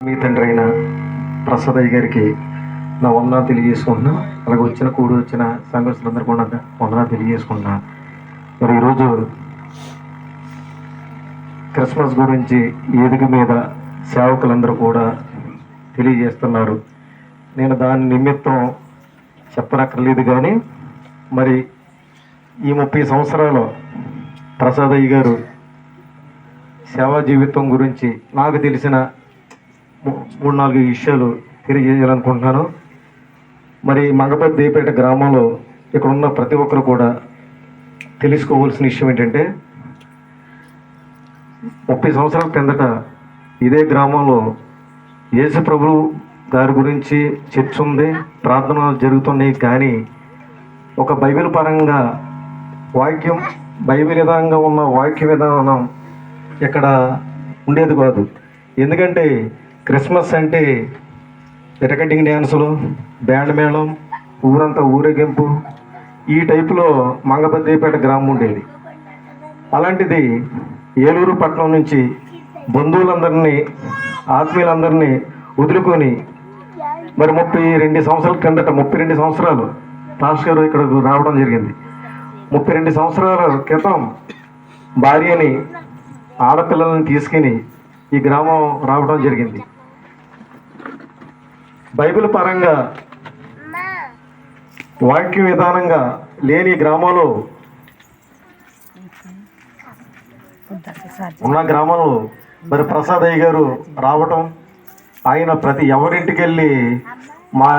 మీ తండ్రి అయిన ప్రసాదయ్య గారికి నా వందనాలు తెలియజేసుకుంటున్నా. అలాగే వచ్చిన కూడి వచ్చిన సంఘస్థులందరూ కూడా వందనాలు తెలియజేసుకుంటున్నా. మరి ఈరోజు క్రిస్మస్ గురించి వేదిక మీద సేవకులందరూ కూడా తెలియజేస్తున్నారు. నేను దాని నిమిత్తం చెప్పనక్కర్లేదు కానీ మరి ఈ ముప్పై సంవత్సరాలు ప్రసాదయ్య గారు సేవా జీవితం గురించి నాకు తెలిసిన మూడు నాలుగు విషయాలు తెలియజేయాలనుకుంటున్నాను. మరి మంగపతి దేపేట గ్రామంలో ఇక్కడ ఉన్న ప్రతి ఒక్కరు కూడా తెలుసుకోవాల్సిన విషయం ఏంటంటే ముప్పై సంవత్సరాల కిందట ఇదే గ్రామంలో యేసు ప్రభు గారి గురించి చర్చ ఉంది ప్రార్థనలు జరుగుతున్నాయి కానీ ఒక బైబిల్ పరంగా వాక్యం బైబిల్ విధంగా ఉన్న వాక్య విధానం ఇక్కడ ఉండేది కాదు. ఎందుకంటే క్రిస్మస్ అంటే రికార్డింగ్ డ్యాన్సులు బ్యాండ్ మేళం ఊరంతా ఊరేగింపు. ఈ టైపులో మంగపద్దేపేట గ్రామం ఉండేది. అలాంటిది ఏలూరు పట్టణం నుంచి బంధువులందరినీ ఆత్మీయులందరినీ వదులుకొని మరి ముప్పై రెండు సంవత్సరాల కిందట ముప్పై రెండు సంవత్సరాలు రాష్ట్ర గారు ఇక్కడకు రావడం జరిగింది. ముప్పై రెండు సంవత్సరాల క్రితం భార్యని ఆడపిల్లల్ని తీసుకుని ఈ గ్రామం రావడం జరిగింది. బైబిల్ పరంగా వాక్య విధానంగా లేని గ్రామంలో ఉన్న గ్రామంలో మరి ప్రసాద్ అయ్య గారు రావటం ఆయన ప్రతి ఎవరింటికి వెళ్ళి మా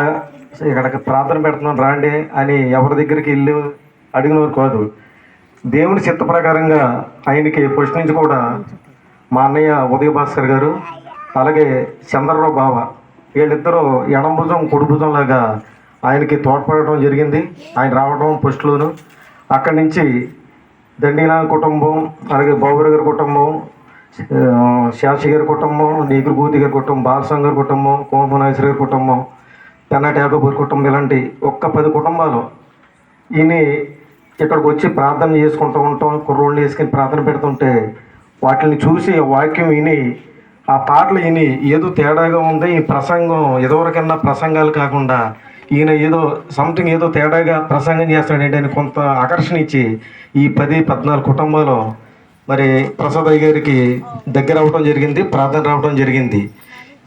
ఇక్కడికి ప్రార్థన పెడుతున్నాం రాండి అని ఎవరి దగ్గరికి వెళ్ళి అడిగినవారు కాదు. దేవుని చిత్త ప్రకారంగా ఆయనకి ఫస్ట్ నుంచి కూడా మా అన్నయ్య ఉదయ భాస్కర్ గారు అలాగే చంద్రరావు బావ వీళ్ళిద్దరూ ఎడంభుజం భుజం కుడి భుజం లాగా ఆయనకి తోడ్పడటం జరిగింది. ఆయన రావడం ఫస్ట్లోను అక్కడి నుంచి దండినా కుటుంబం అలాగే బాబురావు గారి కుటుంబం ఆ, గారి కుటుంబం నీకురుభూతి గారి కుటుంబం బాలసం గారి కుటుంబం కోమనాశ్వరి గారి కుటుంబం పెన్నాటి యాగపూర్ కుటుంబం ఇలాంటి ఒక్క పది కుటుంబాలు ఈయన ఇక్కడికి వచ్చి ప్రార్థన చేసుకుంటూ ఉంటాం కుర్రోళ్ళు వేసుకుని ప్రార్థన పెడుతుంటే వాటిని చూసి వాక్యం విని ఆ పాటలు విని ఏదో తేడాగా ఉంది ఈ ప్రసంగం ఎదవరకన్నా ప్రసంగాలు కాకుండా ఈయన ఏదో సంథింగ్ ఏదో తేడాగా ప్రసంగం చేస్తాడంటే అని కొంత ఆకర్షణ ఇచ్చి ఈ పది పద్నాలుగు కుటుంబాలు మరి ప్రసాద్ అయ్య గారికి దగ్గర అవ్వడం జరిగింది ప్రార్థన రావడం జరిగింది.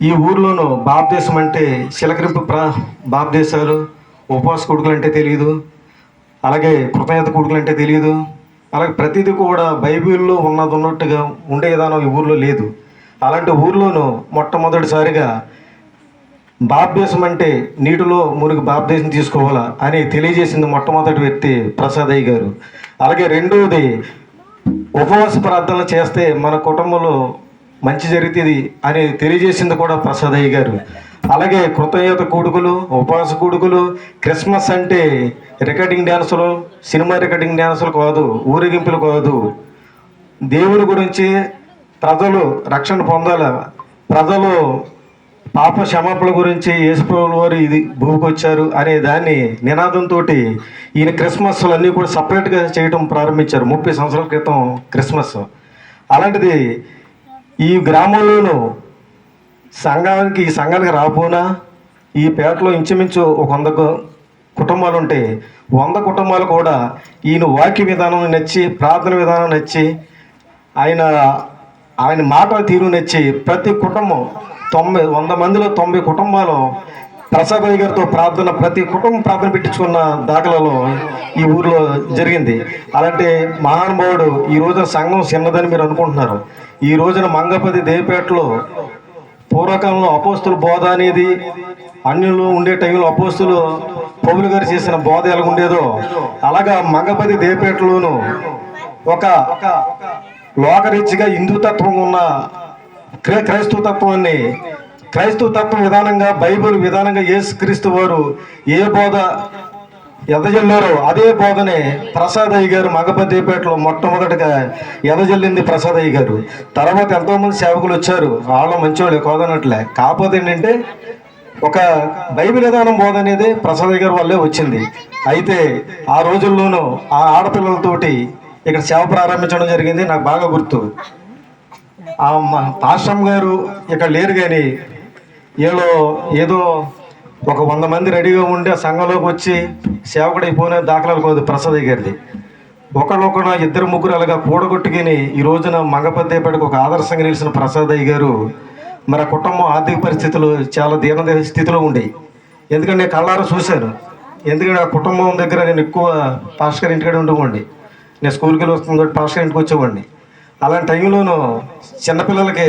ఈ ఊర్లోనూ బాప్దేశం అంటే చిలకరింపు ప్రా బాప్దేశాలు ఉపవాస కొడుకులు అంటే తెలియదు అలాగే కృతజ్ఞత కొడుకులు అంటే తెలియదు అలాగే ప్రతిదీ కూడా బైబిల్లో ఉన్నది ఉన్నట్టుగా ఉండే విధానం ఈ ఊర్లో లేదు. అలాంటి ఊర్లోనూ మొట్టమొదటిసారిగా బాప్దేశం అంటే నీటిలో మునిగి బాప్దేశం తీసుకోవాలా అని తెలియజేసింది మొట్టమొదటి వ్యక్తి ప్రసాద్ అయ్య గారు. అలాగే రెండవది ఉపవాస ప్రార్థనలు చేస్తే మన కుటుంబంలో మంచి జరుగుతుంది అని తెలియజేసింది కూడా ప్రసాద్ అయ్య గారు. అలాగే కృతజ్ఞత కూడుకులు ఉపవాస కూడుకులు క్రిస్మస్ అంటే రికార్డింగ్ డ్యాన్సులు సినిమా రికార్డింగ్ డ్యాన్సులు కాదు ఊరేగింపులు కాదు. దేవుని గురించి ప్రజలు రక్షణ పొందాల. ప్రజలు పాప క్షమాపణ గురించి యేసుప్రభుల వారు ఇది భూమికి వచ్చారు అనే దాన్ని నినాదంతో ఈయన క్రిస్మస్లు అన్నీ కూడా సపరేట్గా చేయడం ప్రారంభించారు. ముప్పై సంవత్సరాల క్రితం క్రిస్మస్. అలాంటిది ఈ గ్రామంలోనూ సంఘానికి ఈ సంఘానికి రాపోనా ఈ పేటలో ఇంచుమించు ఒక వంద కుటుంబాలు ఉంటే వంద కుటుంబాలు కూడా ఈయన వాక్య విధానం నచ్చి ప్రార్థన విధానం నచ్చి ఆయన ఆయన మాటలు తీరునిచ్చి ప్రతి కుటుంబం తొంభై వంద మందిలో తొంభై కుటుంబాలు ప్రసాద్ గారితో ప్రార్థన ప్రతి కుటుంబం ప్రార్థన పెట్టించుకున్న దాఖలలో ఈ ఊర్లో జరిగింది. అలాంటి మహానుభావుడు ఈ రోజున సంఘం చిన్నదని మీరు అనుకుంటున్నారు. ఈ రోజున మంగపతి దేవపేటలో పూర్వకాలంలో అపోస్తుల బోధ అనేది అన్యులు ఉండే టైంలో అపోస్తులు పౌలు గారు చేసిన బోధ ఎలా ఉండేదో అలాగా మంగపతి దేవపేటలోను ఒక లోకరీత్యగా హిందూ తత్వం ఉన్న క్రై క్రైస్తవ తత్వాన్ని క్రైస్తవ తత్వం విధానంగా బైబిల్ విధానంగా యేసుక్రీస్తు వారు ఏ బోధ ఎదజల్లారో అదే బోధనే ప్రసాద్ అయ్య గారు మగపతిపేటలో మొట్టమొదటిగా ఎదజల్లింది ప్రసాద్ అయ్య గారు. తర్వాత ఎంతోమంది సేవకులు వచ్చారు. వాళ్ళు మంచివాళ్ళే కోదనట్లే. కాకపోతే ఏంటంటే ఒక బైబిల్ విధానం బోధ అనేది ప్రసాద్ అయ్య వల్లే వచ్చింది. అయితే ఆ రోజుల్లోనూ ఆ ఆడపిల్లలతోటి ఇక్కడ సేవ ప్రారంభించడం జరిగింది. నాకు బాగా గుర్తు. ఆ మా పాశ్రం గారు ఇక్కడ లేరు కానీ వీళ్ళు ఏదో ఒక వంద మంది రెడీగా ఉండి ఆ సంఘంలోకి వచ్చి సేవకుడు అయిపోయిన దాఖలాలు కాదు ప్రసాద్ గారిది. ఒకళ్ళొకడు ఇద్దరు ముగ్గురు అలాగా కూడగొట్టుకుని ఈ రోజున మంగపద్దేపటికి ఒక ఆదర్శంగా నిలిచిన ప్రసాద్ గారు మరి ఆ కుటుంబం ఆర్థిక పరిస్థితులు చాలా దీన స్థితిలో ఉండేవి ఎందుకంటే నేను కళ్ళారా చూశాను. ఎందుకంటే ఆ కుటుంబం దగ్గర నేను ఎక్కువ పాస్కర్ ఇంటికాడ ఉండేవాడిని. నేను స్కూల్కి వెళ్ళి వస్తుంది కాబట్టి పాస్టర్ ఇంటికి వచ్చేవాడిని. అలాంటి టైంలోనూ చిన్నపిల్లలకి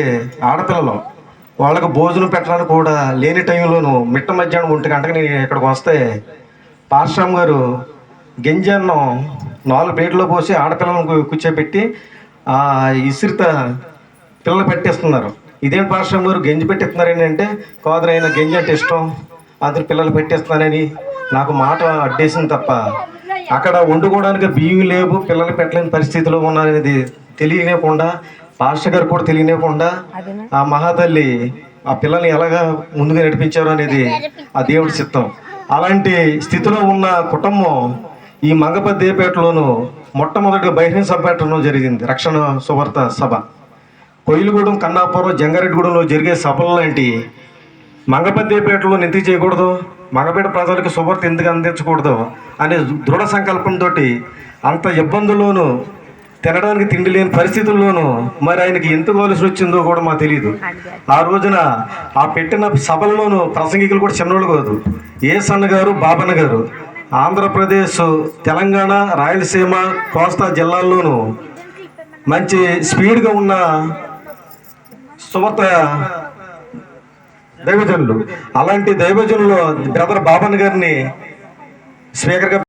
ఆడపిల్లలు వాళ్ళకు భోజనం పెట్టడానికి కూడా లేని టైంలోనూ మిట్ట మధ్యాహ్నం ఒంటి గంటకి నేను ఇక్కడికి వస్తే పాశ్రామ్ గారు గింజన్నం నాలుగు ప్లేట్లో పోసి ఆడపిల్లలను కూర్చోబెట్టి ఆ ఇసిరిత పిల్లలు పెట్టేస్తున్నారు. ఇదేం పాశ్రామ్ గారు గంజి పెట్టిస్తున్నారు ఏంటంటే కాదురైన గంజి అంటే ఇష్టం. అందరు పిల్లలు పెట్టేస్తున్నానని నాకు మాట అడ్డేసింది తప్ప అక్కడ వండుకోవడానికి బియ్యం లేవు పిల్లలు పెట్టలేని పరిస్థితిలో ఉన్నారనేది తెలియనివ్వకుండా పాస్టర్ గారు కూడా తెలియనివ్వకుండా ఆ మహాతల్లి ఆ పిల్లల్ని ఎలాగా ముందుగా నడిపించారు అనేది ఆ దేవుడి చిత్తం. అలాంటి స్థితిలో ఉన్న కుటుంబం ఈ మంగపద్దేపేటలోను మొట్టమొదటి బహిరంగ సభ పెట్టడం జరిగింది రక్షణ సువార్త సభ. కొయిలుగూడెం కన్నాపురం జంగారెడ్డిగూడెంలో జరిగే సభలు లాంటి మంగపద్దేపేటలో ఎందుకు చేయకూడదు. మగబిడ్డ ప్రజలకు శుభ్రత ఎందుకు అందించకూడదు అనే దృఢ సంకల్పంతో అంత ఇబ్బందుల్లోనూ తినడానికి తిండి లేని పరిస్థితుల్లోనూ మరి ఆయనకి ఎంత కావాల్సి వచ్చిందో కూడా మాకు తెలియదు ఆ రోజున ఆ పెట్టిన సభల్లోనూ ప్రసంగికులు కూడా చిన్నోళ్ళు కాదు. ఏ గారు బాబన్న గారు ఆంధ్రప్రదేశ్ తెలంగాణ రాయలసీమ కోస్తా జిల్లాల్లోనూ మంచి స్పీడ్గా ఉన్న సుమత దైవజనులు. అలాంటి దైవజనులు బ్రదర్ బాబన్ గారిని స్పీకర్గా